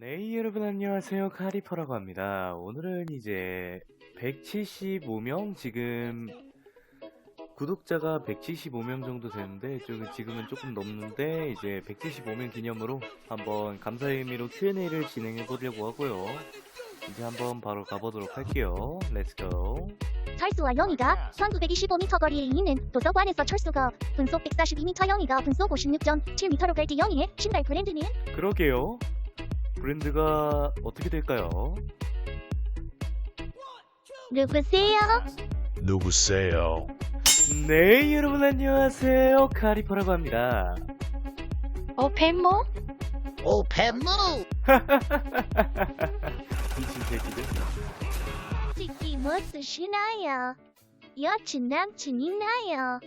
네, 여러분 안녕하세요. 카리퍼라고 합니다. 오늘은 이제 175명 지금 구독자가 175명 정도 되는데 좀 지금은 조금 넘는데 이제 175명 기념으로 한번 감사의 의미로 Q&A를 진행해 보려고 하고요. 이제 한번 바로 가보도록 할게요. 렛츠고. 철수와 영희가 1925m 거리에 있는 도서관에서 철수가 분속 142m 영희가 분속 56.7m로 갈때 영희의 신발 브랜드는 그러게요. 브랜드가 어떻게 될까요? 누구세요? 누구세요? 네, 여러분 안녕하세요. 카리퍼라고 합니다. 어 뱀모? 오 뱀무 미친 새끼들. 특히 뭐 쓰시나요? 여친 남친 있나요?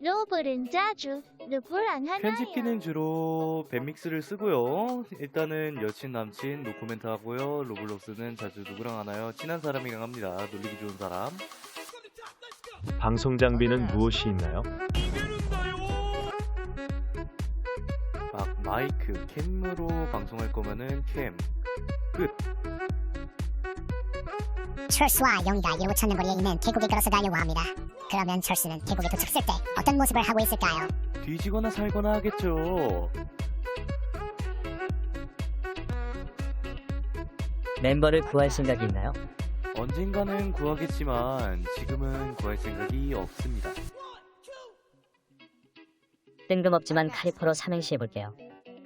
로블은 자주 누구랑 하나요? 편집기는 주로 밴믹스를 쓰고요. 일단은 여친, 남친, 노코멘트 하고요. 로블록스는 자주 누구랑 하나요? 친한 사람이랑 합니다. 놀리기 좋은 사람. 방송 장비는 무엇이 있나요? 막 마이크, 캠으로 방송할 거면은 캠. 철수와 영희가 이러고 찾는 거리에 있는 계곡에 걸어서 가려고 합니다. 그러면 철수는 계곡에 도착했을 때 어떤 모습을 하고 있을까요? 뒤지거나 살거나 하겠죠. 멤버를 구할 생각이 있나요? 언젠가는 구하겠지만 지금은 구할 생각이 없습니다. 뜬금없지만 카리퍼로 삼행시 해볼게요.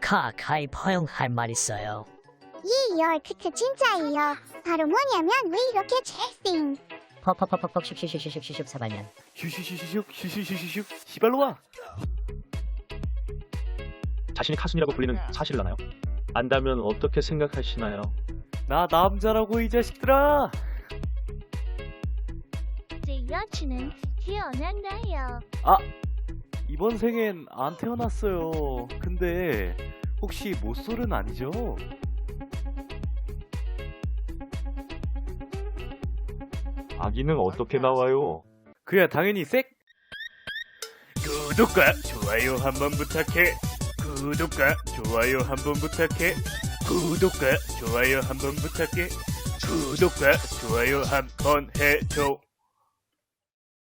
카, 카이퍼 형할말 있어요. 이열 크크 진짜예요. 바로 뭐냐면 왜 이렇게 잘생? 퍽퍽퍽퍽퍽 슉슉슉슉슉슉 사발면. 휴슈슈슈슉 휴슈슈슈슉 시발로 와. 자신이 카순이라고 불리는 사실을 아나요? 안다면 어떻게 생각하시나요? 나 남자라고 이 자식들아. 제 여친은 태어났나요? 이번 생엔 안 태어났어요. 근데 혹시 모쏠은 아니죠? 아기는 어떻게 나와요? 그야 당연히 색. 구독과 좋아요 한 번 부탁해. 구독과 좋아요 한 번 부탁해. 구독과 좋아요 한 번 부탁해. 구독과 좋아요 한 번 해줘.